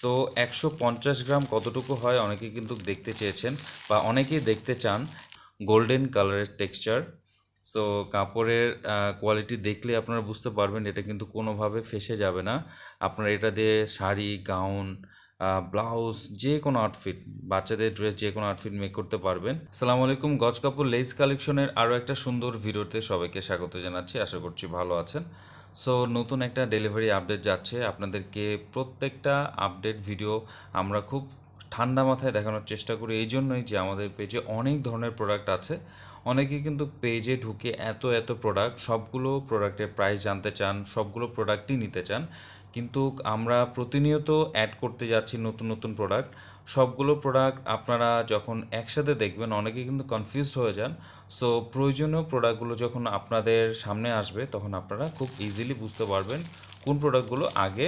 So একশো পঞ্চাশ গ্রাম কতটুকু হয় অনেকে কিন্তু দেখতে চেয়েছেন বা অনেকেই দেখতে চান। গোল্ডেন কালারের টেক্সচার সো কাপড়ের কোয়ালিটি দেখলে আপনারা বুঝতে পারবেন এটা কিন্তু কোনোভাবে ফেসে যাবে না। আপনারা এটা দিয়ে শাড়ি গাউন ব্লাউজ যে কোনো আউটফিট বাচ্চাদের ড্রেস যে কোনো আউটফিট মেক করতে পারবেন। আসসালামু আলাইকুম, গজ কাপড় লেস কালেকশনের আরও একটা সুন্দর ভিডিওতে সবাইকে স্বাগত জানাচ্ছি। আশা করছি ভালো আছেন। সো নতুন একটা ডেলিভারি আপডেট যাচ্ছে। আপনাদেরকে প্রত্যেকটা আপডেট ভিডিও আমরা খুব ঠান্ডা মাথায় দেখানোর চেষ্টা করি। এই জন্যই যে আমাদের পেজে অনেক ধরনের প্রোডাক্ট আছে। অনেকে কিন্তু পেজে ঢুকে এত এত প্রোডাক্ট সবগুলো প্রোডাক্টের প্রাইস জানতে চান, সবগুলো প্রোডাক্টই নিতে চান। কিন্তু আমরা প্রতিনিয়ত অ্যাড করতে যাচ্ছি নতুন নতুন প্রোডাক্ট সবগুলো প্রোডাক্ট আপনারা যখন একসাথে দেখবেন, অনেকে কিন্তু কনফিউজড হয়ে যান। সো প্রয়োজনীয় প্রোডাক্টগুলো যখন আপনাদের সামনে আসবে, তখন আপনারা খুব ইজিলি বুঝতে পারবেন কোন প্রোডাক্টগুলো আগে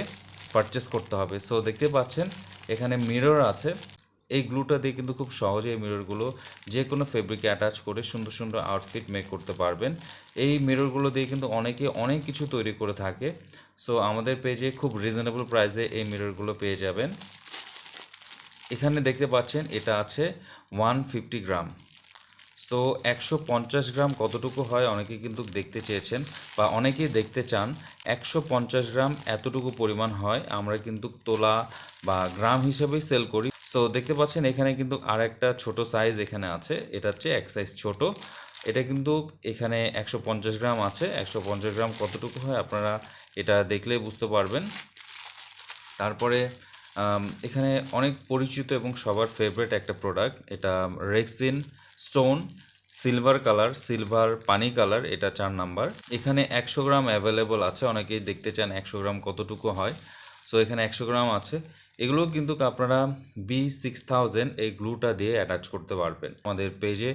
পারচেস করতে হবে। সো দেখতে পাচ্ছেন, এখানে মিরর আছে। এই গ্লুটা দিয়ে কিন্তু খুব সহজে এই মিররগুলো যে কোনো ফেব্রিকে অ্যাটাচ করে সুন্দর সুন্দর আউটফিট মেক করতে পারবেন। এই মিররগুলো দিয়ে কিন্তু অনেকে অনেক কিছু তৈরি করে থাকে। সো আমাদের পেজে খুব রিজনেবল প্রাইসে এই মিররগুলো পেয়ে যাবেন। এখানে দেখতে পাচ্ছেন এটা আছে ওয়ান ফিফটি গ্রাম। তো একশো পঞ্চাশ গ্রাম কতটুকু হয় অনেকে কিন্তু দেখতে চেয়েছেন বা অনেকেই দেখতে চান, একশো পঞ্চাশ গ্রাম এতটুকু পরিমাণ হয়, আমরা কিন্তু তোলা বা গ্রাম হিসেবেই সেল করি। তো দেখতে পাচ্ছেন এখানে কিন্তু আর একটা ছোটো সাইজ এখানে আছে এটা হচ্ছে এক সাইজ ছোট। এটা কিন্তু এখানে একশো পঞ্চাশ গ্রাম আছে, একশো পঞ্চাশ গ্রাম কতটুকু হয় আপনারা এটা দেখলেই বুঝতে পারবেন। তারপরে এখানে অনেক পরিচিত এবং সবার ফেভারিট একটা প্রোডাক্ট এটা rexine stone silver colour silver পানি কালার এটা চার নাম্বার এখানে একশো গ্রাম অ্যাভেলেবল আছে, অনেকেই দেখতে চান একশো গ্রাম কতটুকু হয়। সো এখানে একশো গ্রাম আছে। এগুলো কিন্তু আপনারা বি সিক্স থাউজেন্ড এই গ্লুটা দিয়ে অ্যাটাচ করতে পারবেন। আমাদের পেজে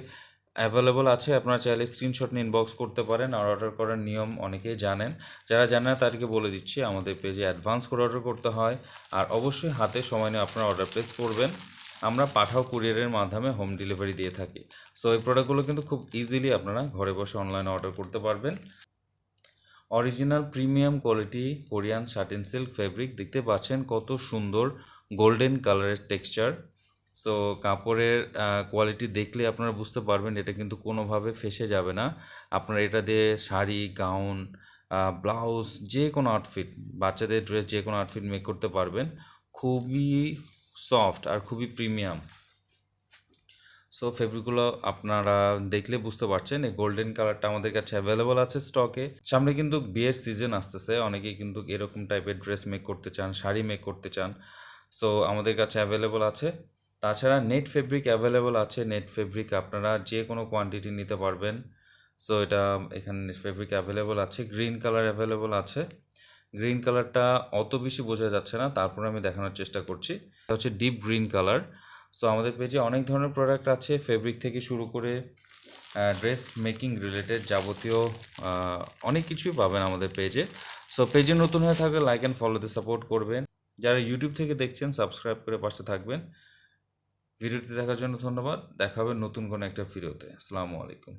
অ্যাভেলেবল আছে, আপনারা চাইলে স্ক্রিনশট নিয়ে ইনবক্স করতে পারেন আর অর্ডার করার নিয়ম অনেকেই জানেন। যারা জানেন না তাদেরকে বলে দিচ্ছি, আমাদের পেজে অ্যাডভান্স করে অর্ডার করতে হয় আর অবশ্যই হাতে সময় নিয়ে আপনারা অর্ডার প্লেস করবেন। আমরা পাঠাও কুরিয়ারের মাধ্যমে হোম ডেলিভারি দিয়ে থাকি। সো এই প্রোডাক্টগুলো কিন্তু খুব ইজিলি আপনারা ঘরে বসে অনলাইনে অর্ডার করতে পারবেন। Original premium quality Korean satin silk fabric দেখতে পাচ্ছেন, কত সুন্দর গোল্ডেন কালারের টেক্সচার সো কাপড়ের কোয়ালিটি দেখলে আপনারা বুঝতে পারবেন এটা কিন্তু কোনোভাবে ফেসে যাবে না। আপনারা এটা দিয়ে শাড়ি গাউন ব্লাউজ যে কোনো আউটফিট বাচ্চাদের ড্রেস যে কোনো আউটফিট মেক করতে পারবেন। খুবই সফট আর খুবই প্রিমিয়াম সো ফেব্রিকগুলো আপনারা দেখলে বুঝতে পারছেন। এই গোল্ডেন কালারটা আমাদের কাছে অ্যাভেলেবল আছে স্টকে সামনে কিন্তু বিয়ের সিজন আসতেছে। অনেকেই কিন্তু এরকম টাইপের ড্রেস মেক করতে চান, শাড়ি মেক করতে চান। সো আমাদের কাছে অ্যাভেলেবল আছে। তাছাড়া নেট ফেব্রিক অ্যাভেলেবল আছে নেট ফেব্রিক আপনারা যে কোনো কোয়ান্টিটি নিতে পারবেন। সো এটা, এখানে নেট ফেব্রিক অ্যাভেলেবল আছে গ্রিন কালার অ্যাভেলেবল আছে। গ্রিন কালারটা অত বেশি বোঝা যাচ্ছে না, তারপরে আমি দেখানোর চেষ্টা করছি। এটা হচ্ছে ডিপ গ্রিন কালার সো আমাদের পেজে অনেক ধরনের প্রোডাক্ট আছে ফেব্রিক থেকে শুরু করে ড্রেস মেকিং রিলেটেড যাবতীয় অনেক কিছুই পাবেন আমাদের পেজে। সো পেজে নতুন হয়ে থাকলে লাইক অ্যান্ড ফলোতে সাপোর্ট করবেন। যারা ইউটিউব থেকে দেখছেন সাবস্ক্রাইব করে পাশে থাকবেন। ভিডিওটি দেখার জন্য ধন্যবাদ। দেখা হবে নতুন কোনো একটা ভিডিওতে। আসসালামু আলাইকুম।